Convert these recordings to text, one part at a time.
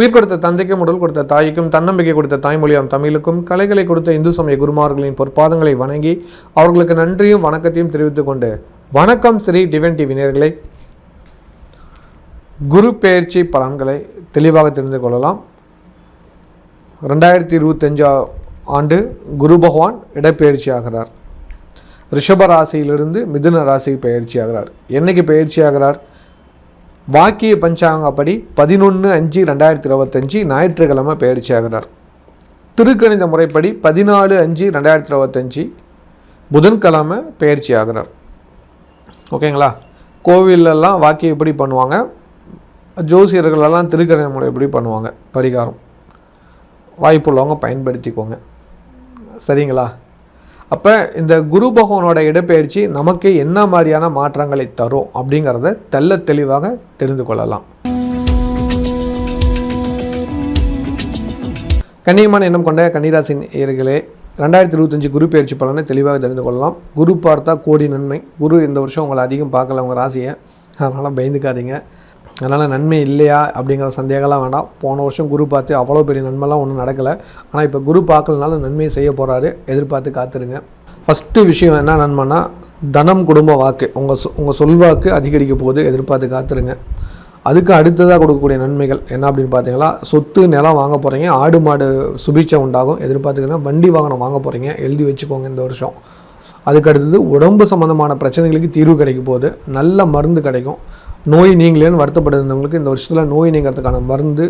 உயிர் கொடுத்த தந்தைக்கும் உடல் கொடுத்த தாய்க்கும் தன்னம்பிக்கை கொடுத்த தாய்மொழியாம் தமிழுக்கும் கலைகளை கொடுத்த இந்து சமய குருமார்களின் பொற்பாதங்களை வணங்கி அவர்களுக்கு நன்றியும் வணக்கத்தையும் தெரிவித்துக் கொண்டு வணக்கம் ஸ்ரீ டிவன் டிவி நேயர்களே. குரு பெயர்ச்சி பலன்களை தெளிவாக தெரிந்து கொள்ளலாம். ரெண்டாயிரத்தி இருபத்தஞ்சா ஆண்டு குரு பகவான் இடப்பெயர்ச்சி ஆகிறார் ரிஷப ராசியிலிருந்து மிதுன ராசி பயிற்சி ஆகிறார் என்னைக்கு பயிற்சி ஆகிறார் வாக்கிய பஞ்சாங்கப்படி பதினொன்று அஞ்சு ரெண்டாயிரத்தி இருபத்தஞ்சி ஞாயிற்றுக்கிழமை பயிற்சி ஆகிறார். திருக்கணித முறைப்படி பதினாலு அஞ்சு ரெண்டாயிரத்தி இருபத்தஞ்சி புதன்கிழமை பயிற்சி ஆகிறார். ஓகேங்களா? கோவிலெல்லாம் வாக்கியம் எப்படி பண்ணுவாங்க? ஜோசியர்களெல்லாம் திருக்கணித முறை எப்படி பண்ணுவாங்க? பரிகாரம். வாய்ப்புள்ளவங்க பயன்படுத்திக்கோங்க. சரிங்களா? அப்போ இந்த குரு பகவானோட இடப்பெயர்ச்சி நமக்கு என்ன மாதிரியான மாற்றங்களை தரும் அப்படிங்கிறத தெல்ல தெளிவாக தெரிந்து கொள்ளலாம். கண்ணியமான எண்ணம் கொண்ட கன்னிராசின் நேயர்களே ரெண்டாயிரத்தி இருபத்தஞ்சி குரு பயிற்சி பலனை தெளிவாக தெரிந்து கொள்ளலாம். குரு பார்த்தா கோடி நன்மை. குரு இந்த வருஷம் உங்களை அதிகம் பார்க்கல உங்கள் ராசியை. அதனால் பயந்துக்காதீங்க. அதனால் நன்மை இல்லையா அப்படிங்கிற சந்தேகம்லாம் வேண்டாம். போன வருஷம் குரு பார்த்து அவ்வளோ பெரிய நன்மைலாம் ஒன்றும் நடக்கலை. ஆனால் இப்போ குரு பார்க்கலனால நன்மையை செய்ய போகிறாரு எதிர்பார்த்து காத்துருங்க. ஃபஸ்ட்டு விஷயம் என்ன நன்மைனா தனம் குடும்ப வாக்கு. உங்கள் சொ உங்கள் சொல்வாக்கு அதிகரிக்க போகுது. எதிர்பார்த்து காத்துருங்க. அதுக்கு அடுத்ததாக கொடுக்கக்கூடிய நன்மைகள் என்ன அப்படின்னு பார்த்தீங்களா சொத்து நிலம் வாங்க போகிறீங்க ஆடு மாடு சுபிச்சை உண்டாகும். எதிர்பார்த்துக்கிங்கன்னா வண்டி வாகனம் வாங்க போகிறீங்க எழுதி வச்சுக்கோங்க இந்த வருஷம். அதுக்கு அடுத்தது உடம்பு சம்மந்தமான பிரச்சனைகளுக்கு தீர்வு கிடைக்க போகுது. நல்ல மருந்து கிடைக்கும். நோய் நீங்களேன்னு வருத்தப்பட்டிருந்தவங்களுக்கு இந்த வருஷத்தில் நோய் நீங்கிறதுக்கான மருந்து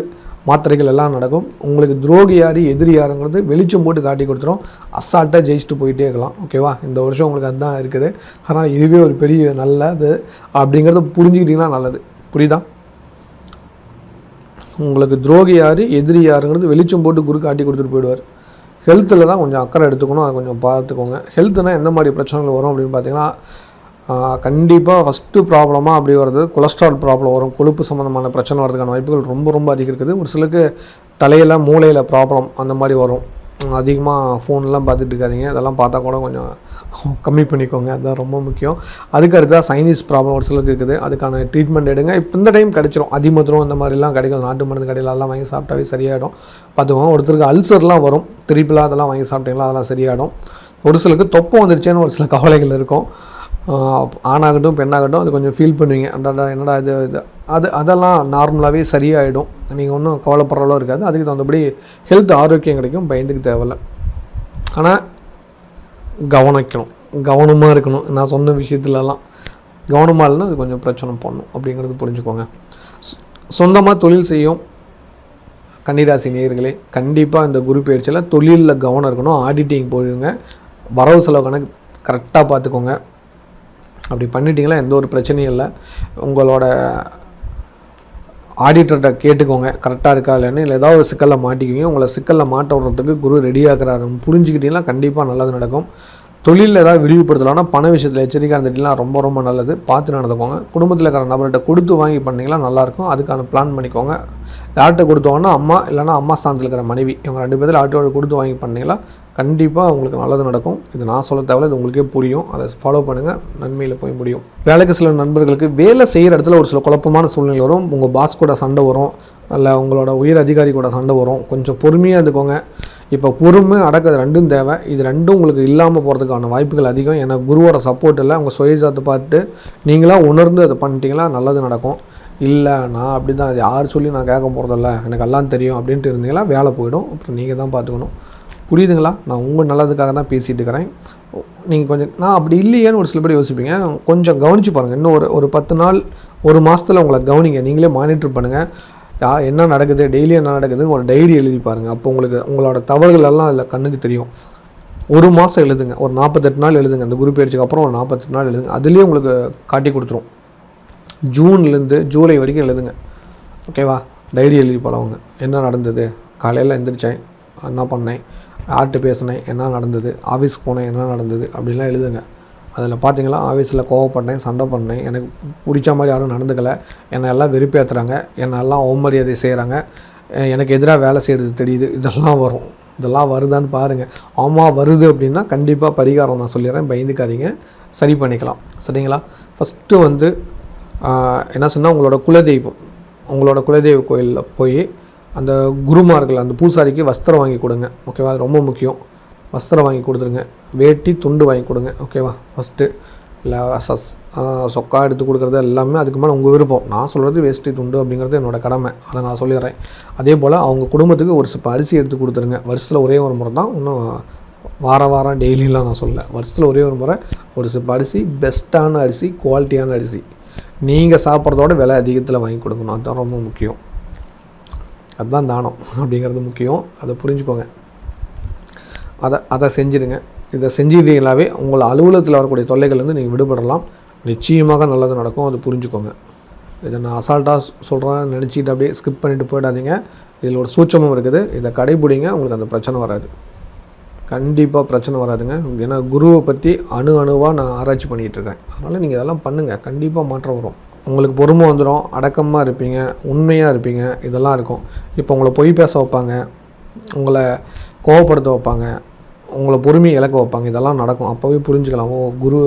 மாத்திரைகள் எல்லாம் நடக்கும். உங்களுக்கு துரோகி யார் எதிரி யாருங்கிறது வெளிச்சம் போட்டு காட்டி கொடுத்துரும். அசால்ட்டாக ஜெயிச்சுட்டு போயிட்டே இருக்கலாம். ஓகேவா இந்த வருஷம் உங்களுக்கு அதுதான் இருக்குது. ஆனால் இதுவே ஒரு பெரிய நல்லது அப்படிங்கிறத புரிஞ்சுக்கிட்டிங்கன்னா நல்லது. புரியுதா? உங்களுக்கு துரோகி யார் எதிரி யாருங்கிறது வெளிச்சம் போட்டு குரு காட்டி கொடுத்துட்டு போயிடுவார். ஹெல்த்தில் தான் கொஞ்சம் அக்கறை எடுத்துக்கணும். அதை கொஞ்சம் பார்த்துக்கோங்க. ஹெல்த்துனால் எந்த மாதிரி பிரச்சனைகள் வரும் அப்படின்னு பார்த்தீங்கன்னா கண்டிப்பாக ஃபஸ்ட்டு ப்ராப்ளமாக அப்படி வருது. கொலஸ்ட்ரால் ப்ராப்ளம் வரும். கொழுப்பு சம்மந்தமான பிரச்சனை வரதுக்கான வாய்ப்புகள் ரொம்ப ரொம்ப அதிகம் இருக்குது. ஒரு சிலருக்கு தலையில் மூளையில் ப்ராப்ளம் அந்த மாதிரி வரும். அதிகமாக ஃபோன்லாம் பார்த்துட்டு இருக்காதிங்க. அதெல்லாம் பார்த்தா கூட கொஞ்சம் கம்மி பண்ணிக்கோங்க. அதுதான் ரொம்ப முக்கியம். அதுக்கு அடுத்ததாக சைனீஸ் ப்ராப்ளம் ஒரு சிலருக்கு இருக்குது. அதுக்கான ட்ரீட்மெண்ட் எடுங்க. இப்போ இந்த டைம் கிடைச்சிரும். அதிமதுரம் அந்த மாதிரிலாம் கிடைக்கும். நாட்டு மருந்து கடையிலலாம் வாங்கி சாப்பிட்டாவே சரியாயிடும். பார்த்துக்கோங்க. ஒருத்தருக்கு அல்சர்லாம் வரும். திருப்பிலாம் அதெல்லாம் வாங்கி சாப்பிட்டீங்களா? அதெல்லாம் சரியாயிடும். ஒரு சிலருக்கு தொப்பை வந்துருச்சேன்னு ஒரு சில கவலைகள் இருக்கும். ஆணாகட்டும் பெண்ணாகட்டும் அது கொஞ்சம் ஃபீல் பண்ணுவீங்க. அடடா என்னடா இது இது. அது அதெல்லாம் நார்மலாகவே சரியாயிடும். நீங்கள் ஒன்றும் கவலைப்படுற அளவு இருக்காது. அதுக்கு தகுந்தபடி ஹெல்த் ஆரோக்கியம் கிடைக்கும். பயந்துக்கு தேவையில்ல. ஆனால் கவனிக்கணும். கவனமாக இருக்கணும். நான் சொன்ன விஷயத்துலலாம் கவனமாக இல்லைன்னா அது கொஞ்சம் பிரச்சனை பண்ணும். அப்படிங்கிறது புரிஞ்சுக்கோங்க. சொந்தமாக தொழில் செய்யும் கன்னிராசி நேயர்களே கண்டிப்பாக இந்த குரு பயிற்சியில் தொழிலில் கவனம் இருக்கணும். ஆடிட்டிங் போயிடுங்க வரவு செலவு கணக்கு கரெக்டாக பார்த்துக்கோங்க. அப்படி பண்ணிட்டீங்களா? எந்த ஒரு பிரச்சனையும் இல்லை. உங்களோட ஆடிட்டர்கிட்ட கேட்டுக்கோங்க. கரெக்டாக இருக்கா இல்லைன்னு இல்லை ஏதாவது ஒரு சிக்கலில் மாட்டிக்குவீங்க. உங்களை சிக்கலில் மாட்ட விடுறதுக்கு குரு ரெடியாகிறாரு புரிஞ்சுக்கிட்டிங்கன்னா கண்டிப்பாக நல்லது நடக்கும். தொழிலில் ஏதாவது விரிவுபடுத்தலாம்னா பண விஷயத்தில் எச்சரிக்கையாக இருந்துட்டீங்கன்னா ரொம்ப ரொம்ப நல்லது. பார்த்து நடந்துக்கோங்க. குடும்பத்தில் இருக்கிற நபர்கிட்ட கொடுத்து வாங்கி பண்ணிங்கன்னா நல்லாயிருக்கும் அதுக்கான பிளான் பண்ணிக்கோங்க. யார்கிட்ட கொடுத்தோன்னா அம்மா இல்லைன்னா அம்மா ஸ்தானத்தில் இருக்கிற மனைவி இவங்க ரெண்டு பேரும் யார்கிட்ட கொடுத்து வாங்கி பண்ணீங்கன்னா கண்டிப்பாக உங்களுக்கு நல்லது நடக்கும். இது நான் சொல்ல தேவையில்ல இது உங்களுக்கே புரியும். அதை ஃபாலோ பண்ணுங்கள் நன்மையில் போய் முடியும். வேலைக்கு சில நண்பர்களுக்கு வேலை செய்கிற இடத்துல ஒரு சில குழப்பமான சூழ்நிலை வரும். உங்கள் பாஸ் கூட சண்டை வரும் இல்லை உங்களோட உயர் அதிகாரி கூட சண்டை வரும். கொஞ்சம் பொறுமையாக இருந்துக்கோங்க. இப்போ பொறுமை அடக்கிறது ரெண்டும் தேவை. இது ரெண்டும் உங்களுக்கு இல்லாமல் போகிறதுக்கான வாய்ப்புகள் அதிகம். ஏன்னா குருவோட சப்போர்ட் இல்லை. உங்கள் சுயஜாத்தை பார்த்துட்டு நீங்களாக உணர்ந்து அதை பண்ணிட்டீங்களா? நல்லது நடக்கும். இல்லை நான் அப்படி தான் யார் சொல்லி நான் கேட்க போகிறதில்ல எனக்கு எல்லாம் தெரியும் அப்படின்ட்டு இருந்தீங்களா? வேலை போயிடும். அப்புறம் நீங்கள் தான் பார்த்துக்கணும். புரியுதுங்களா? நான் உங்கள் நல்லதுக்காக தான் பேசிகிட்டு இருக்கிறேன். நீங்கள் கொஞ்சம் நான் அப்படி இல்லையேன்னு ஒரு சில பேர் யோசிப்பீங்க. கொஞ்சம் கவனித்து பாருங்கள் இன்னும் ஒரு ஒரு பத்து நாள் ஒரு மாதத்தில் உங்களை கவனிங்க. நீங்களே மானிட்டர் பண்ணுங்கள் யா என்ன நடக்குது? டெய்லி என்ன நடக்குதுன்னு ஒரு டைரி எழுதி பாருங்கள் அப்போ உங்களுக்கு உங்களோட தவறுகள் எல்லாம் அதில் கண்ணுக்கு தெரியும். ஒரு மாதம் எழுதுங்க. ஒரு நாற்பத்தெட்டு நாள் எழுதுங்க. அந்த குரூப் அடிச்சதுக்கப்புறம் ஒரு நாற்பத்தெட்டு நாள் எழுதுங்க. அதுலேயே உங்களுக்கு காட்டி கொடுத்துரும். ஜூன்லேருந்து ஜூலை வரைக்கும் எழுதுங்க. ஓகேவா டைரி எழுதி பழகுங்க. என்ன நடந்தது? காலையில் எழுந்திரிச்சேன் என்ன பண்ணேன்? யார்கிட்ட பேசினேன்? என்ன நடந்தது? ஆஃபீஸ்க்கு போனேன். என்ன நடந்தது? அப்படின்லாம் எழுதுங்க. அதில் பார்த்தீங்களா? ஆஃபீஸில் கோவப்பட்டேன் சண்டை பண்ணேன். எனக்கு பிடிச்ச மாதிரி யாரும் நடந்துக்கலை. என்னை எல்லாம் வெறுப்பேற்றுறாங்க என்னை எல்லாம் அவமரியாதை செய்கிறாங்க எனக்கு எதிராக வேலை செய்கிறது தெரியுது. இதெல்லாம் வரும். இதெல்லாம் வருதான்னு பாருங்கள் ஆமாம் வருது அப்படின்னா கண்டிப்பாக பரிகாரம் நான் சொல்லிடுறேன். பயந்துக்காதீங்க. சரி பண்ணிக்கலாம். சரிங்களா? ஃபஸ்ட்டு வந்து என்ன சொன்னால் உங்களோட குலதெய்வம் உங்களோட குலதெய்வ கோயிலில் போய் அந்த குருமார்கள் அந்த பூசாரிக்கு வஸ்திரம் வாங்கி கொடுங்க ஓகேவா அது ரொம்ப முக்கியம். வஸ்திரம் வாங்கி கொடுத்துருங்க. வேட்டி துண்டு வாங்கி கொடுங்க ஓகேவா ஃபஸ்ட்டு இல்லை சஸ் சொக்கா எடுத்து கொடுக்குறது எல்லாமே அதுக்கு மேலே உங்கள் விருப்பம். நான் சொல்கிறது வேஷ்டி துண்டு அப்படிங்கிறது என்னோட கடமை. அதை நான் சொல்லிடுறேன். அதே போல் அவங்க குடும்பத்துக்கு ஒரு சிப்ப அரிசி எடுத்து கொடுத்துருங்க. வருஷத்தில் ஒரே ஒரு முறை தான் இன்னும் வார வாரம் டெய்லியெலாம் நான் சொல்லலை. வருஷத்தில் ஒரே ஒரு முறை ஒரு சிப்ப அரிசி பெஸ்ட்டான அரிசி குவாலிட்டியான அரிசி. நீங்கள் சாப்பிட்றதோட விலை அதிகத்தில் வாங்கி கொடுக்கணும். அதுதான் ரொம்ப முக்கியம். அதுதான் தானம் அப்படிங்கிறது முக்கியம். அதை புரிஞ்சுக்கோங்க. அதை அதை செஞ்சுடுங்க. இதை செஞ்சுக்கிட்டீங்களாவே உங்கள் அலுவலகத்தில் வரக்கூடிய தொல்லைகள்லேருந்து நீங்கள் விடுபடலாம். நிச்சயமாக நல்லது நடக்கும். அது புரிஞ்சுக்கோங்க. இதை நான் அசால்ட்டாக சொல்கிறேன் நினச்சிட்டு அப்படியே ஸ்கிப் பண்ணிவிட்டு போயிடாதீங்க. இதில் ஒரு சூட்சமும் இருக்குது. இதை கடைபிடிங்க. உங்களுக்கு அந்த பிரச்சனை வராது. கண்டிப்பாக பிரச்சனை வராதுங்க. ஏன்னா குருவை பற்றி அணு அணுவாக நான் ஆராய்ச்சி பண்ணிகிட்ருக்கேன் அதனால் நீங்கள் இதெல்லாம் பண்ணுங்கள் கண்டிப்பாக மாற்றம் வரும். உங்களுக்கு பொறுமை வந்துடும் அடக்கமாக இருப்பீங்க. உண்மையாக இருப்பீங்க. இதெல்லாம் இருக்கும். இப்போ உங்களை பொய் பேச வைப்பாங்க. உங்களை கோவப்படுத்த வைப்பாங்க. உங்களை பொறுமையை இழக்க வைப்பாங்க. இதெல்லாம் நடக்கும். அப்போவே புரிஞ்சுக்கலாம். ஓ குரு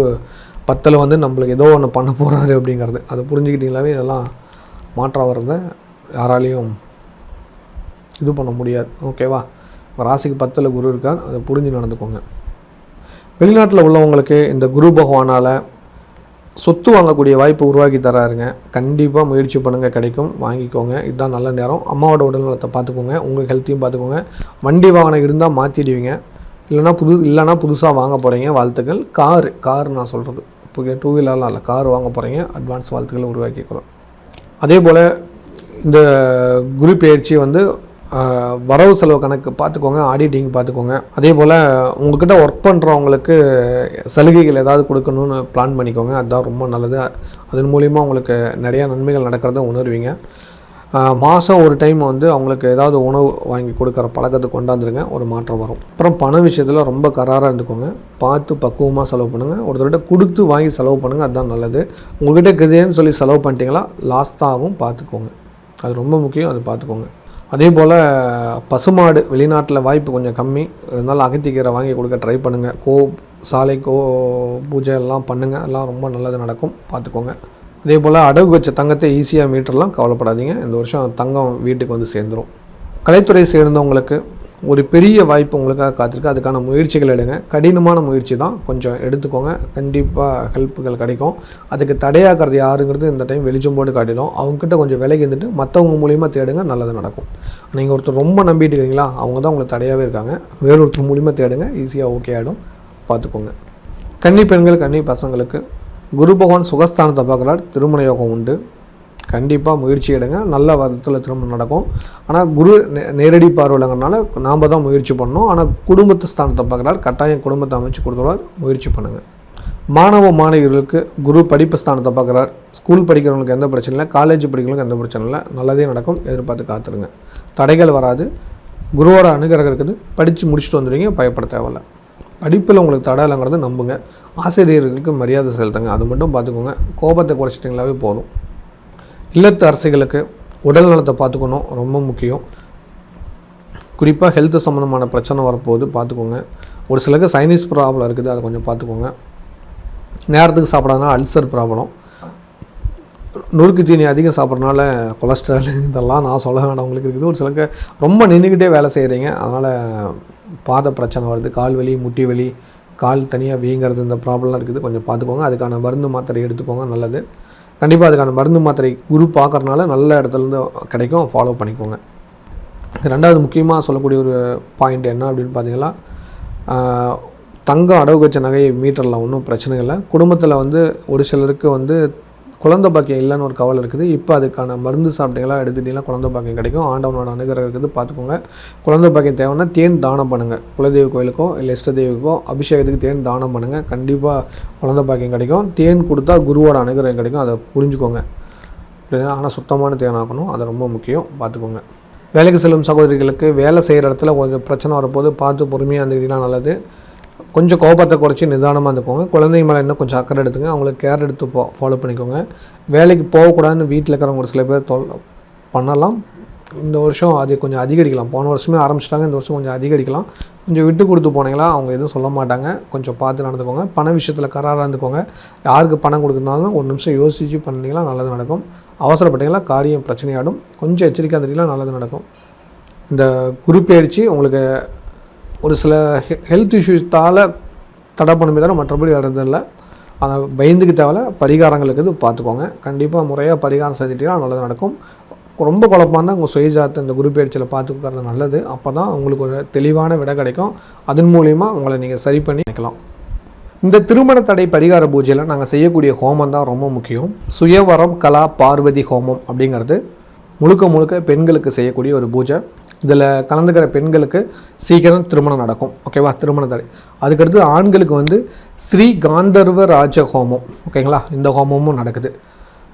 பத்தில் வந்து நம்மளுக்கு ஏதோ ஒன்று பண்ண போகிறாரு அப்படிங்கிறது. அதை புரிஞ்சுக்கிட்டீங்களாவே இதெல்லாம் மாற்றம் வர்றத யாராலையும் இது பண்ண முடியாது. ஓகேவா? ராசிக்கு பத்தில் குரு இருக்கார். அதை புரிஞ்சு நடந்துக்கோங்க. வெளிநாட்டில் உள்ளவங்களுக்கு இந்த குரு பகவானால் சொத்து வாங்கக்கூடிய வாய்ப்பு உருவாக்கி தராருங்க. கண்டிப்பாக முயற்சி பண்ணுங்கள் கிடைக்கும். வாங்கிக்கோங்க. இதுதான் நல்ல நேரம். அம்மாவோட உடல்நலத்தை பார்த்துக்கோங்க. உங்கள் ஹெல்த்தையும் பார்த்துக்கோங்க. வண்டி வாகனம் இருந்தால் மாற்றிடுவீங்க இல்லைனா புது இல்லைனா புதுசாக வாங்க போகிறீங்க வாழ்த்துக்கள். காரு கார் நான் சொல்கிறது இப்போ டூ வீலர்லாம் இல்லை. கார் வாங்க போகிறீங்க அட்வான்ஸ் வாழ்த்துக்களை உருவாக்கிக்கிறோம் அதே போல் இந்த குரு பயிற்சி வந்து வரவு செலவு கணக்கு பார்த்துக்கோங்க ஆடிட்டிங் பார்த்துக்கோங்க. அதே போல் உங்ககிட்ட ஒர்க் பண்ணுறவங்களுக்கு சலுகைகள் ஏதாவது கொடுக்கணும்னு பிளான் பண்ணிக்கோங்க. அதுதான் ரொம்ப நல்லது. அதன் மூலிமா உங்களுக்கு நிறையா நன்மைகள் நடக்கிறத உணர்வீங்க. மாதம் ஒரு டைம் வந்து அவங்களுக்கு ஏதாவது உணவு வாங்கி கொடுக்குற பழக்கத்தை கொண்டாந்துருங்க. ஒரு மாற்றம் வரும். அப்புறம் பண விஷயத்தில் ரொம்ப கராராக இருந்துக்கோங்க. பார்த்து பக்குவமாக செலவு பண்ணுங்கள் ஒருத்தர்கிட்ட கொடுத்து வாங்கி செலவு பண்ணுங்கள் அதுதான் நல்லது. உங்கள்கிட்ட இருக்குதுன்னு சொல்லி செலவு பண்ணிட்டீங்களா? லாஸ் தான் ஆகும். பார்த்துக்கோங்க. அது ரொம்ப முக்கியம். அது பார்த்துக்கோங்க. அதே போல் பசுமாடு வெளிநாட்டில் வாய்ப்பு கொஞ்சம் கம்மி. இருந்தாலும் அகத்திக்கீரை வாங்கி கொடுக்க ட்ரை பண்ணுங்கள் கோ சாலை கோ பூஜை எல்லாம் பண்ணுங்கள் எல்லாம் ரொம்ப நல்லது நடக்கும். பார்த்துக்கோங்க. அதே போல் அடகு வச்ச தங்கத்தை ஈஸியாக மீட்டர்லாம் கவலைப்படாதீங்க. இந்த வருஷம் தங்கம் வீட்டுக்கு வந்து சேர்ந்துடும் கலைத்துறை சேர்ந்தவங்களுக்கு ஒரு பெரிய வாய்ப்பு உங்களுக்காக காத்திருக்கு. அதுக்கான முயற்சிகள் எடுங்க. கடினமான முயற்சி தான். கொஞ்சம் எடுத்துக்கோங்க. கண்டிப்பாக ஹெல்ப்புகள் கிடைக்கும். அதுக்கு தடையாகிறது யாருங்கிறது இந்த டைம் வெளிச்சம் போட்டு காட்டிடும். அவங்ககிட்ட கொஞ்சம் விலகி இருந்துட்டு மற்றவங்க மூலியமாக தேடுங்க. நல்லது நடக்கும். நீங்கள் ஒருத்தர் ரொம்ப நம்பிட்டு இருக்கீங்களா? அவங்க தான் உங்களுக்கு தடையாகவே இருக்காங்க. வேறொருத்தர் மூலியமாக தேடுங்க. ஈஸியாக ஓகே ஆகிடும் பார்த்துக்கோங்க. கன்னி பெண்கள் கன்னி பசங்களுக்கு குரு பகவான் சுகஸ்தானத்தை பார்க்குறார். திருமண யோகம் உண்டு. கண்டிப்பாக முயற்சி எடுங்க. நல்ல விதத்தில் திரும்ப நடக்கும். ஆனால் குரு நே- நேரடி பார்வையிலங்கிறனால நாம் தான் முயற்சி பண்ணணும். ஆனால் குடும்பத்து ஸ்தானத்தை பார்க்குறாரு. கட்டாயம் குடும்பத்தை அமைச்சு கொடுத்துருவார். முயற்சி பண்ணுங்கள் மாணவ மாணவிகளுக்கு குரு படிப்பு ஸ்தானத்தை பார்க்குறார். ஸ்கூல் படிக்கிறவங்களுக்கு எந்த பிரச்சனை இல்லை. காலேஜ் படிக்கிறவங்களுக்கு எந்த பிரச்சனை இல்லை. நல்லதே நடக்கும். எதிர்பார்த்து காத்துருங்க. தடைகள் வராது. குருவோட அனுகிரகம் இருக்குது. படித்து முடிச்சுட்டு வந்துடுவீங்க. பயப்பட தேவையில்ல. படிப்பில் உங்களுக்கு தடை இல்லைங்கிறத நம்புங்க. ஆசிரியர்களுக்கு மரியாதை செலுத்துங்க. அது மட்டும் பார்த்துக்கோங்க. கோபத்தை குறைச்சிட்டிங்களாவே போதும். இல்லத்து அரசிகளுக்கு உடல் நலத்தை பார்த்துக்கணும் ரொம்ப முக்கியம். குறிப்பாக ஹெல்த் சம்மந்தமான பிரச்சனை வரப்போகுது பார்த்துக்கோங்க. ஒரு சிலருக்கு சைனீஸ் ப்ராப்ளம் இருக்குது அதை கொஞ்சம் பார்த்துக்கோங்க. நேரத்துக்கு சாப்பிடாதனால அல்சர் ப்ராப்ளம் நொறுக்கு தீனி அதிகம் சாப்பிட்றதுனால கொலஸ்ட்ரால் இதெல்லாம் நான் சொல்ல வேண்டாம் உங்களுக்கு இருக்குது. ஒரு சிலருக்கு ரொம்ப நின்றுக்கிட்டே வேலை செய்கிறீங்க அதனால் பாத பிரச்சனை வருது. கால் வலி முட்டி வலி கால் தனியாக வீங்கிறது இந்த ப்ராப்ளம்லாம் இருக்குது. கொஞ்சம் பார்த்துக்கோங்க. அதுக்கான மருந்து மாத்திரை எடுத்துக்கோங்க நல்லது. கண்டிப்பாக அதுக்கான மருந்து மாத்திரை குரு பார்க்கறனால நல்ல இடத்துலேருந்து கிடைக்கும். ஃபாலோ பண்ணிக்கோங்க. ரெண்டாவது முக்கியமாக சொல்லக்கூடிய ஒரு பாயிண்ட் என்ன அப்படின்னு பார்த்தீங்கன்னா தங்கம் அடகு வச்ச நகையை மீட்டரில் ஒன்றும் பிரச்சனை இல்லை. குடும்பத்தில் வந்து ஒரு சிலருக்கு வந்து குழந்த பாக்கியம் இல்லைன்னு ஒரு கவலை இருக்குது. இப்போ அதுக்கான மருந்து சாப்பிட்டீங்களா? எடுத்துட்டீங்களா? குழந்தை பாக்கியம் கிடைக்கும். ஆண்டவனோட அனுகிரகம் இருக்குது. பார்த்துக்கோங்க. குழந்த பாக்கியம் தேவைன்னா தேன் தானம் பண்ணுங்கள் குலதெய்வ கோயிலுக்கும் இல்லை இஷ்ட அபிஷேகத்துக்கு தேன் தானம் பண்ணுங்கள் கண்டிப்பாக குழந்த பாக்கியம் கிடைக்கும். தேன் கொடுத்தா குருவோட அனுகிரகம் கிடைக்கும். அதை புரிஞ்சுக்கோங்க. ஆனால் சுத்தமான தேனாக்கணும் அது ரொம்ப முக்கியம். பார்த்துக்கோங்க. வேலைக்கு செல்லும் சகோதரிகளுக்கு வேலை செய்கிற இடத்துல கொஞ்சம் பிரச்சனை வரப்போது பார்த்து பொறுமையாக இருந்துக்கிட்டீங்கன்னா நல்லது. கொஞ்சம் கோபத்தை குறைச்சி நிதானமாக இருந்துக்கோங்க. குழந்தைங்க மேலே இன்னும் கொஞ்சம் அக்கறை எடுத்துங்க அவங்களுக்கு கேர் எடுத்து போ ஃபாலோ பண்ணிக்கோங்க. வேலைக்கு போகக்கூடாதுன்னு வீட்டில் இருக்கிறவங்க ஒரு சில பேர் தொல் பண்ணலாம். இந்த வருஷம் அது கொஞ்சம் அதிகரிக்கலாம். போன வருஷமே ஆரம்பிச்சிட்டாங்க. இந்த வருஷம் கொஞ்சம் அதிகரிக்கலாம். கொஞ்சம் விட்டு கொடுத்து போனீங்களா அவங்க எதுவும் சொல்ல மாட்டாங்க. கொஞ்சம் பார்த்து நடந்துக்கோங்க. பண விஷயத்தில் கராராக இருந்துக்கோங்க. யாருக்கு பணம் கொடுக்கணுனாலும் ஒரு நிமிஷம் யோசித்து பண்ணீங்களா நல்லது நடக்கும். அவசரப்பட்டீங்களா காரியம் பிரச்சனையாடும். கொஞ்சம் எச்சரிக்கையாக இருந்தீங்களா நல்லது நடக்கும். இந்த குரு பயிற்சி உங்களுக்கு ஒரு சில ஹெல்த் இஷ்யூஸால் தடை பண்ணுமே தவிர மற்றபடி வரதில்லை அதை பயந்துக்கு தேவையில்ல. பரிகாரங்களுக்கு இது பார்த்துக்கோங்க. கண்டிப்பாக முறையாக பரிகாரம் செஞ்சுட்டீங்கன்னா நல்லது நடக்கும். ரொம்ப குழப்பம்னா உங்கள் சுயஜாத்தை இந்த குரு பயிற்சியில் பார்த்துக்கிறது நல்லது. அப்போ தான் உங்களுக்கு ஒரு தெளிவான விடை கிடைக்கும். அதன் மூலிமா உங்களை நீங்கள் சரி பண்ணி நினைக்கலாம் இந்த திருமண தடை பரிகார பூஜையில் நாங்கள் செய்யக்கூடிய ஹோமம் தான் ரொம்ப முக்கியம். சுயவரம் கலா பார்வதி ஹோமம் அப்படிங்கிறது முழுக்க முழுக்க பெண்களுக்கு செய்யக்கூடிய ஒரு பூஜை. இதில் கலந்துக்கிற பெண்களுக்கு சீக்கிரம் திருமணம் நடக்கும். ஓகேவா திருமண தடை. அதுக்கடுத்து ஆண்களுக்கு வந்து ஸ்ரீ காந்தர்வ ராஜ ஹோமம். ஓகேங்களா இந்த ஹோமமும் நடக்குது.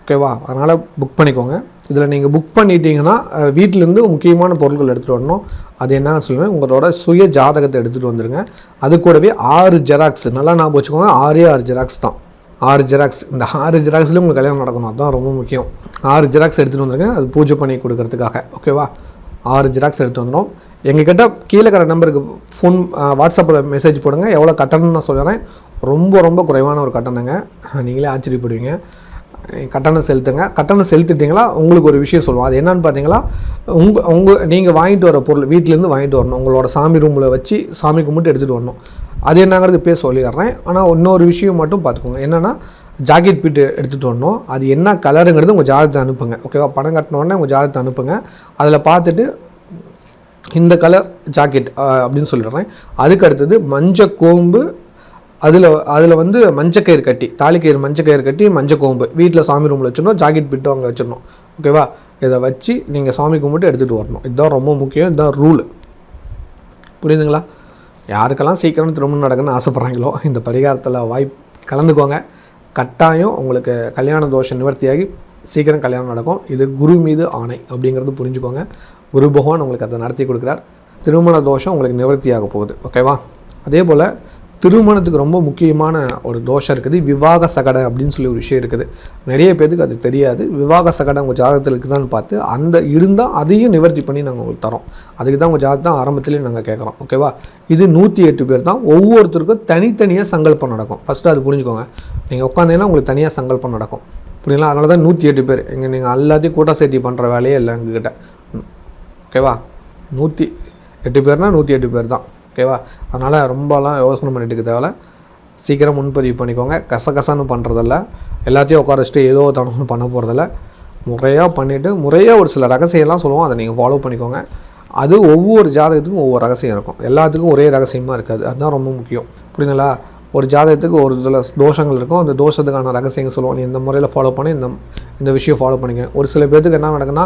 ஓகேவா அதனால் புக் பண்ணிக்கோங்க. இதில் நீங்கள் புக் பண்ணிட்டீங்கன்னா வீட்டிலேருந்து முக்கியமான பொருட்கள் எடுத்துகிட்டு வரணும். அது என்ன சொல்லுவேன். உங்களோட சுய ஜாதகத்தை எடுத்துகிட்டு வந்துடுங்க அது கூடவே ஆறு ஜெராக்ஸ். நல்லா நான் வச்சுக்கோங்க. ஆறே ஆறு ஜெராக்ஸ் தான். ஆறு ஜெராக்ஸ். இந்த ஆறு ஜெராக்ஸ்லேயும் உங்களுக்கு கல்யாணம் நடக்கணும். அதுதான் ரொம்ப முக்கியம். ஆறு ஜெராக்ஸ் எடுத்துகிட்டு வந்துருங்க. அது பூஜை பண்ணி கொடுக்கறதுக்காக. ஓகேவா ஆறு ஜெராக்ஸ் எடுத்து வந்துடும் எங்ககிட்ட கீழே இருக்கிற நம்பருக்கு ஃபோன் வாட்ஸ்அப்பில் மெசேஜ் போடுங்க. எவ்வளோ கட்டணம்னு நான் சொல்கிறேன் ரொம்ப ரொம்ப குறைவான ஒரு கட்டணங்க. நீங்களே ஆச்சரியப்படுவீங்க. கட்டணம் செலுத்துங்க. கட்டணம் செலுத்திட்டிங்களா? உங்களுக்கு ஒரு விஷயம் சொல்லுவோம். அது என்னன்னு பார்த்தீங்களா உங்கள் உங்கள் நீங்கள் வாங்கிட்டு வர பொருள் வீட்டிலேருந்து வாங்கிட்டு வரணும். உங்களோட சாமி ரூமில் வச்சு சாமி கும்பிட்டு எடுத்துகிட்டு வரணும். அது என்னங்கிறது பேர் சொல்லிடுறேன். ஆனால் இன்னொரு விஷயம் மட்டும் பார்த்துக்கோங்க என்னென்னா ஜாக்கெட் பீட்டு எடுத்துகிட்டு வரணும். அது என்ன கலருங்கிறது உங்கள் ஜாதகத்தை அனுப்புங்க. ஓகேவா பணம் கட்டினோடனே உங்கள் ஜாதகத்தை அனுப்புங்க. அதில் பார்த்துட்டு இந்த கலர் ஜாக்கெட் அப்படின்னு சொல்லிடுறேன். அதுக்கு அடுத்தது மஞ்சள் கோம்பு. அதில் அதில் வந்து மஞ்சக்கயிறு கட்டி தாலிக்கயிறு மஞ்சக்கயிறு கட்டி மஞ்சள் கோம்பு. வீட்டில் சாமி ரூமில் வச்சிடணும். ஜாக்கெட் பிட்டு அங்கே வச்சிடணும். ஓகேவா இதை வச்சு நீங்கள் சாமி கும்பிட்டு எடுத்துகிட்டு வரணும். இதுதான் ரொம்ப முக்கியம். இதுதான் ரூல் புரியுதுங்களா? யாருக்கெல்லாம் சீக்கிரம் திருமணம் நடக்குன்னு ஆசைப்பட்றாங்களோ இந்த பரிகாரத்தில் வாய்ப்பு கலந்துக்கோங்க. கட்டாயம் உங்களுக்கு கல்யாண தோஷம் நிவர்த்தியாகி சீக்கிரம் கல்யாணம் நடக்கும். இது குரு மீது ஆணை அப்படிங்கிறது புரிஞ்சுக்கோங்க. குரு பகவான் உங்களுக்கு அதை நடத்தி கொடுக்குறார். திருமண தோஷம் உங்களுக்கு நிவர்த்தியாக போகுது. ஓகேவா அதே போல் திருமணத்துக்கு ரொம்ப முக்கியமான ஒரு தோஷம் இருக்குது. விவாக சகடம் அப்படின்னு சொல்லி ஒரு விஷயம் இருக்குது. நிறைய பேருக்கு அது தெரியாது. விவாக சகடம் உங்கள் ஜாதகத்தில் இருக்குதான்னு பார்த்து அந்த இருந்தால் அதையும் நிவர்த்தி பண்ணி நாங்கள் உங்களுக்கு தரோம். அதுக்கு தான் உங்கள் ஜாதகம் ஆரம்பத்திலேயே நாங்கள் கேட்குறோம். ஓகேவா இது நூற்றி எட்டு பேர் தான். ஒவ்வொருத்தருக்கும் தனித்தனியாக சங்கல்பம் நடக்கும். ஃபஸ்ட்டு அது புரிஞ்சுக்கோங்க. நீங்கள் உட்காந்தீங்கன்னா உங்களுக்கு தனியாக சங்கல்பம் நடக்கும். புரியுங்களா அதனால தான் நூற்றி எட்டு பேர். இங்கே நீங்கள் எல்லாத்தையும் கூட்ட சேர்த்தி பண்ணுற வேலையே இல்லை எங்ககிட்ட. ஓகேவா நூற்றி எட்டு பேர்னால் நூற்றி எட்டு பேர் தான். ஓகேவா? அதனால் ரொம்பலாம் யோசனை பண்ணிட்டு இருக்க சீக்கிரம் முன்பதிவு பண்ணிக்கோங்க. கசகசன்னு பண்ணுறதில்ல எல்லாத்தையும் உட்கார வச்சுட்டு ஏதோ தனம்னு பண்ண போகிறதில்ல முறையாக பண்ணிவிட்டு முறையாக ஒரு சில ரகசியம்லாம் சொல்லுவோம். அதை நீங்கள் ஃபாலோ பண்ணிக்கோங்க. அது ஒவ்வொரு ஜாதகத்துக்கும் ஒவ்வொரு ரகசியம் இருக்கும். எல்லாத்துக்கும் ஒரே ரகசியமாக இருக்காது. அதுதான் ரொம்ப முக்கியம். புரியுதுங்களா? ஒரு ஜாதகத்துக்கு ஒரு இதில் தோஷங்கள் இருக்கும். அந்த தோஷத்துக்கான ரகசியங்கள் சொல்லுவோம். நீ இந்த முறையில் ஃபாலோ பண்ணி. இந்த இந்த விஷயம் ஃபாலோ பண்ணிக்க ஒரு சில பேர்த்துக்கு என்ன நடக்குன்னா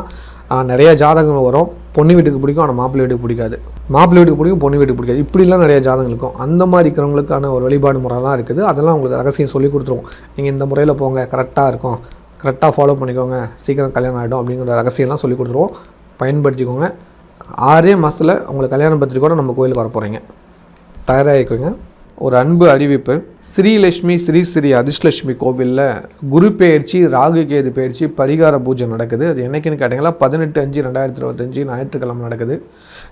நிறைய ஜாதகங்கள் வரும். பொண்ணு வீட்டுக்கு பிடிக்கும் ஆனால் மாப்பிள்ளை வீட்டுக்கு பிடிக்காது. மாப்பிள்ளை வீட்டுக்கு பிடிக்கும் பொண்ணு வீட்டுக்கு பிடிக்காது. இப்படிலாம் நிறைய ஜாதகங்கள் இருக்கும். அந்த மாதிரி இருக்கிறவங்களுக்கான ஒரு வழிபாடு முறைலாம் இருக்குது. அதெல்லாம் உங்களுக்கு ரகசியம் சொல்லி கொடுத்துருவோம். நீங்கள் இந்த முறையில் போங்க. கரெக்டாக இருக்கும். கரெக்டாக ஃபாலோ பண்ணிக்கோங்க. சீக்கிரம் கல்யாணம் ஆகிடும் அப்படிங்கிற ரகசியம்லாம் சொல்லி கொடுத்துருவோம். பயன்படுத்திக்கோங்க. ஆறே மாதத்தில் உங்களுக்கு கல்யாணம் பத்திரிக்கையோட நம்ம கோயிலுக்கு வர போகிறீங்க தயாராகிக்கோங்க. ஒரு அன்பு அறிவிப்பு. ஸ்ரீலட்சுமி ஸ்ரீ ஸ்ரீ அதிர்ஷ்லட்சுமி கோவிலில் குரு பெயர்ச்சி ராகு கேது பெயர்ச்சி பரிகார பூஜை நடக்குது. அது என்னைக்குன்னு கேட்டிங்களா? பதினெட்டு அஞ்சு ரெண்டாயிரத்தி இருபத்தஞ்சி ஞாயிற்றுக்கிழமை நடக்குது.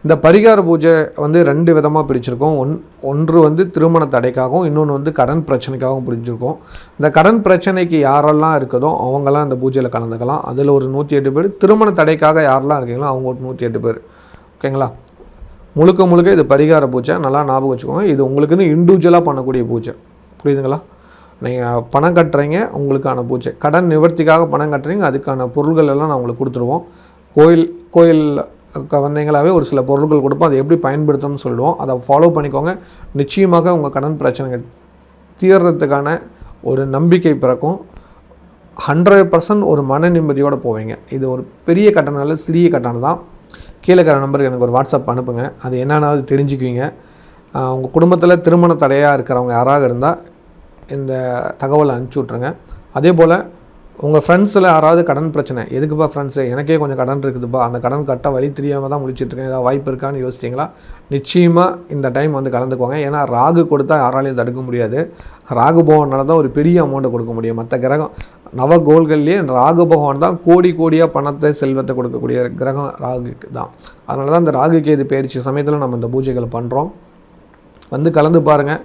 இந்த பரிகார பூஜை வந்து ரெண்டு விதமாக பிரிச்சிருக்கோம். ஒன் ஒன்று வந்து திருமண தடைக்காகவும் இன்னொன்று வந்து கடன் பிரச்சனைக்காகவும் பிரிஞ்சிருக்கோம். இந்த கடன் பிரச்சனைக்கு யாரெல்லாம் இருக்குதோ அவங்கெல்லாம் இந்த பூஜையில் கலந்துக்கலாம். அதில் ஒரு நூற்றி எட்டு பேர். திருமண தடைக்காக யாரெல்லாம் இருக்கீங்களோ அவங்க ஒரு நூற்றி எட்டு பேர். ஓகேங்களா? முழுக்க முழுக்க இது பரிகார பூஜை. நல்லா ஞாபகம் வச்சுக்கோங்க. இது உங்களுக்குன்னு இண்டிவிஜுவலாக பண்ணக்கூடிய பூஜை. புரியுதுங்களா? நீங்கள் பணம் கட்டுறீங்க உங்களுக்கான பூஜை. கடன் நிவர்த்திக்காக பணம் கட்டுறீங்க அதுக்கான பொருள்கள் எல்லாம் நான் உங்களுக்கு கொடுத்துருவோம். கோயில் கோயில் வந்தீங்களாவே ஒரு சில பொருட்கள் கொடுப்போம். அதை எப்படி பயன்படுத்தணும்னு சொல்லுவோம். அதை ஃபாலோ பண்ணிக்கோங்க. நிச்சயமாக உங்கள் கடன் பிரச்சனைகள் தீர்றதுக்கான ஒரு நம்பிக்கை பிறக்கும். ஹண்ட்ரட் பர்சன்ட் ஒரு மன நிம்மதியோடு போவீங்க. இது ஒரு பெரிய கட்டணம் இல்லை சிறிய கட்டணம் தான். கீழே இருக்கிற நம்பருக்கு எனக்கு ஒரு வாட்ஸ்அப் அனுப்புங்க. அது என்னென்னாவது தெரிஞ்சுக்குவீங்க. உங்கள் குடும்பத்தில் திருமண தடையாக இருக்கிறவங்க யாராக இருந்தால் இந்த தகவலை அனுப்பிச்சி விட்ருங்க அதே போல் உங்கள் ஃப்ரெண்ட்ஸில் யாராவது கடன் பிரச்சனை எதுக்குப்பா ஃப்ரெண்ட்ஸு எனக்கே கொஞ்சம் கடன் இருக்குதுப்பா. அந்த கடன் கட்ட வழி தெரியாமல் தான் முடிச்சுட்ருக்கேன் ஏதாவது வாய்ப்பு இருக்கான்னு யோசிச்சிங்களா? நிச்சயமாக இந்த டைம் வந்து கலந்துக்குவாங்க. ஏன்னா ராகு கொடுத்தா யாராலையும் தடுக்க முடியாது. ராகு பகவானால தான் ஒரு பெரிய அமௌண்ட்டை கொடுக்க முடியும். மற்ற கிரகம் நவ கோள்கள்லேயே ராகு பகவான் தான் கோடி கோடியாக பணத்தை செல்வத்தை கொடுக்கக்கூடிய கிரகம் ராகுக்கு தான். அதனால தான் இந்த ராகு கேது பயிற்சி சமயத்தில் நம்ம இந்த பூஜைகளை பண்ணுறோம் வந்து கலந்து பாருங்கள்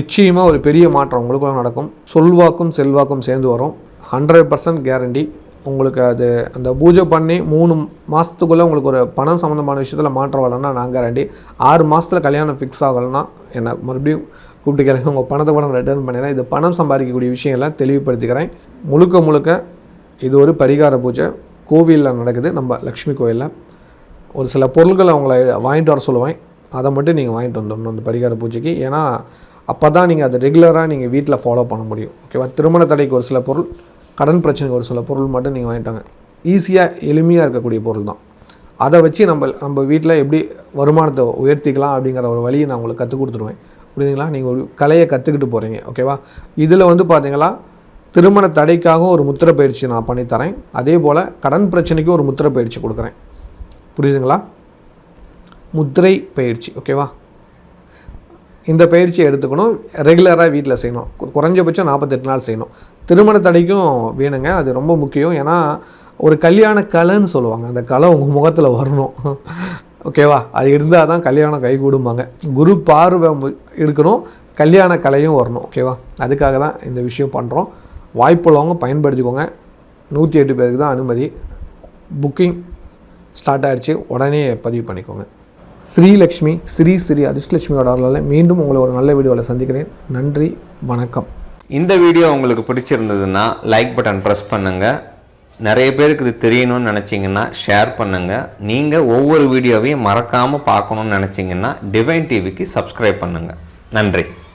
நிச்சயமாக ஒரு பெரிய மாற்றம் உங்களுக்குள்ள நடக்கும். சொல்வாக்கும் செல்வாக்கும் சேர்ந்து வரும். Hundred percent guarantee. உங்களுக்கு அது அந்த பூஜை பண்ணி மூணு மாதத்துக்குள்ளே உங்களுக்கு ஒரு பணம் சம்மந்தமான விஷயத்தில் மாற்றம் வரலன்னா நான் கேரண்டி. ஆறு மாதத்தில் கல்யாணம் ஃபிக்ஸ் ஆகலைன்னா என்னை மறுபடியும் கூப்பிட்டு கிளம்பி உங்கள் பணத்தை கூட நான் ரிட்டர்ன் பண்ணிடுறேன். இது பணம் சம்பாதிக்கக்கூடிய விஷயங்கள்லாம் தெளிவுபடுத்திக்கிறேன். முழுக்க முழுக்க இது ஒரு பரிகார பூஜை. கோவிலில் நடக்குது நம்ம லக்ஷ்மி கோயிலில். ஒரு சில பொருட்களை அவங்கள வாங்கிட்டு வர சொல்லுவேன். அதை மட்டும் நீங்கள் வாங்கிட்டு வந்துடணும் அந்த பரிகார பூஜைக்கு. ஏன்னா அப்போ தான் நீங்கள் அதை ரெகுலராக நீங்கள் வீட்டில் ஃபாலோ பண்ண முடியும். ஓகேவா திருமண தடைக்கு ஒரு சில பொருள் கடன் பிரச்சனைக்கு ஒரு சில பொருள் மட்டும் நீங்கள் வாங்கிட்டாங்க. ஈஸியாக எளிமையாக இருக்கக்கூடிய பொருள் தான். அதை வச்சு நம்ம நம்ம வீட்டில் எப்படி வருமானத்தை உயர்த்திக்கலாம் அப்படிங்கிற ஒரு வழியை நான் உங்களுக்கு கற்றுக் கொடுத்துருவேன். புரியுதுங்களா? நீங்கள் ஒரு கலையை கற்றுக்கிட்டு போகிறீங்க ஓகேவா? இதில் வந்து பார்த்தீங்களா திருமண தடைக்காக ஒரு முத்திரை பயிற்சி நான் பண்ணித்தரேன் அதே போல் கடன் பிரச்சனைக்கும் ஒரு முத்திரை பயிற்சி கொடுக்குறேன். புரியுதுங்களா? முத்திரை பயிற்சி ஓகேவா? இந்த பயிற்சியை எடுத்துக்கணும். ரெகுலராக வீட்டில் செய்யணும். குறைஞ்சபட்சம் நாற்பத்தெட்டு நாள் செய்யணும். திருமண தடைக்கும் வேணுங்க. அது ரொம்ப முக்கியம். ஏன்னா ஒரு கல்யாண கலைன்னு சொல்லுவாங்க. அந்த கலை உங்கள் முகத்தில் வரணும். ஓகேவா? அது இருந்தால் தான் கல்யாணம் கை கூடும்பாங்க குரு பார்வை இருக்கணும். கல்யாண கலையும் வரணும். ஓகேவா? அதுக்காக தான் இந்த விஷயம் பண்ணுறோம் வாய்ப்புள்ளவங்க பயன்படுத்திக்கோங்க. நூற்றி எட்டு பேருக்கு தான் அனுமதி. புக்கிங் ஸ்டார்ட் ஆயிடுச்சு உடனே பதிவு பண்ணிக்கோங்க. ஸ்ரீலக்ஷ்மி ஸ்ரீ ஸ்ரீ அதிர்ஷ்டலட்சுமியோட அருளால் மீண்டும் உங்களை ஒரு நல்ல வீடியோவில் சந்திக்கிறேன். நன்றி வணக்கம். இந்த வீடியோ உங்களுக்கு பிடிச்சிருந்ததுன்னா லைக் பட்டன் ப்ரெஸ் பண்ணுங்கள் நிறைய பேருக்கு இது தெரியணும்னு நினச்சிங்கன்னா ஷேர் பண்ணுங்கள் நீங்கள் ஒவ்வொரு வீடியோவையும் மறக்காமல் பார்க்கணும்னு நினச்சிங்கன்னா டிவைன் டிவிக்கு சப்ஸ்கிரைப் பண்ணுங்கள் நன்றி.